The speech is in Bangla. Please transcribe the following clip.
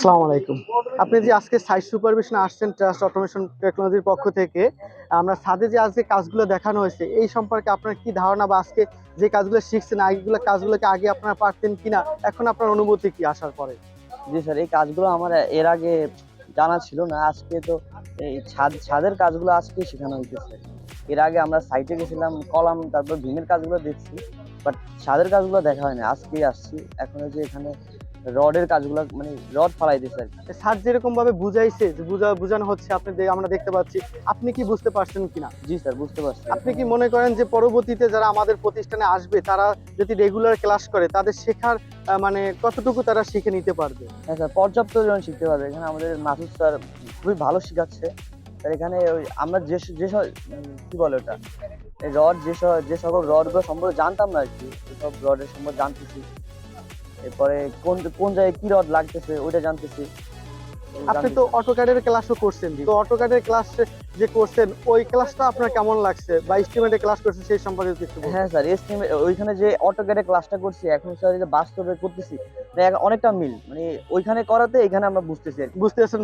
আসসালামু আলাইকুম। আপনি যে আজকে সাইট সুপারভিশন আসছেন ট্রাস্ট অটোমেশন টেকনোলজির পক্ষ থেকে, আমরা ছাদে যে আজকে কাজগুলো দেখানো হয়েছে, এই সম্পর্কে আপনার কি ধারণা বা আজকে যে কাজগুলো শিখছেন, আগেগুলো কাজগুলোকে আগে আপনারা পারতেন কিনা? এখন আপনার অনুভূতি কি আসার পরে? জি স্যার, এই কাজগুলো আমার এর আগে জানা ছিল না। আজকে তো এই ছাদ, ছাদের কাজগুলো আজকে শেখানো হইতেছে। এর আগে আমরা সাইটে গেছিলাম, কলাম, তারপর ভীমের কাজগুলো দেখছি বাট ছাদের কাজগুলো দেখা হয়নি। আজকেই আসছি। এখন যে এখানে রডের কাজগুলো মানে রড ফালাই আর স্যার যেরকম ভাবে বুঝাইছে যে বুঝা বোঝানো হচ্ছে আপনি আমরা দেখতে পাচ্ছি আপনি কি বুঝতে পারছেন কিনা? জি স্যার বুঝতে পারছি। আপনি কি মনে করেন যে পরবর্তীতে যারা আমাদের প্রতিষ্ঠানে আসবে তারা যদি রেগুলার ক্লাস করে তাদের শেখার মানে কতটুকু তারা শিখে নিতে পারবে? হ্যাঁ স্যার পর্যাপ্ত জন শিখতে পারবে। এখানে আমাদের মাসুদ স্যার খুবই ভালো শেখাচ্ছে। স্যার এখানে ওই আমরা যে যে কি বলে ওটা? রড যে যে সকল রডগুলো সম্পর্কে জানতাম না আর কি সব রডের সম্পর্কে জানতেছি। এরপরে কোন কোন জায়গায় কি রড লাগতেছে ওইটা জানতেছি। আপনি তো অটোক্যাডের ক্লাসও করছেন তো অটোক্যাডের ক্লাস যে করছেন ওই ক্লাসটা আপনার কেমন লাগছে? বা এস্টিমেটে ক্লাস করছেন সেই সম্পর্কে কিছু বলুন। হ্যাঁ স্যার এস্টিমেট ওইখানে যে অটোক্যাডে ক্লাসটা করছি এখন স্যার যে বাস্তবে করতেছি অনেকটা মিল। মানে ওইখানে করাতে এখানে আমরা বুঝতেছি আর কি। বুঝতে পারছেন।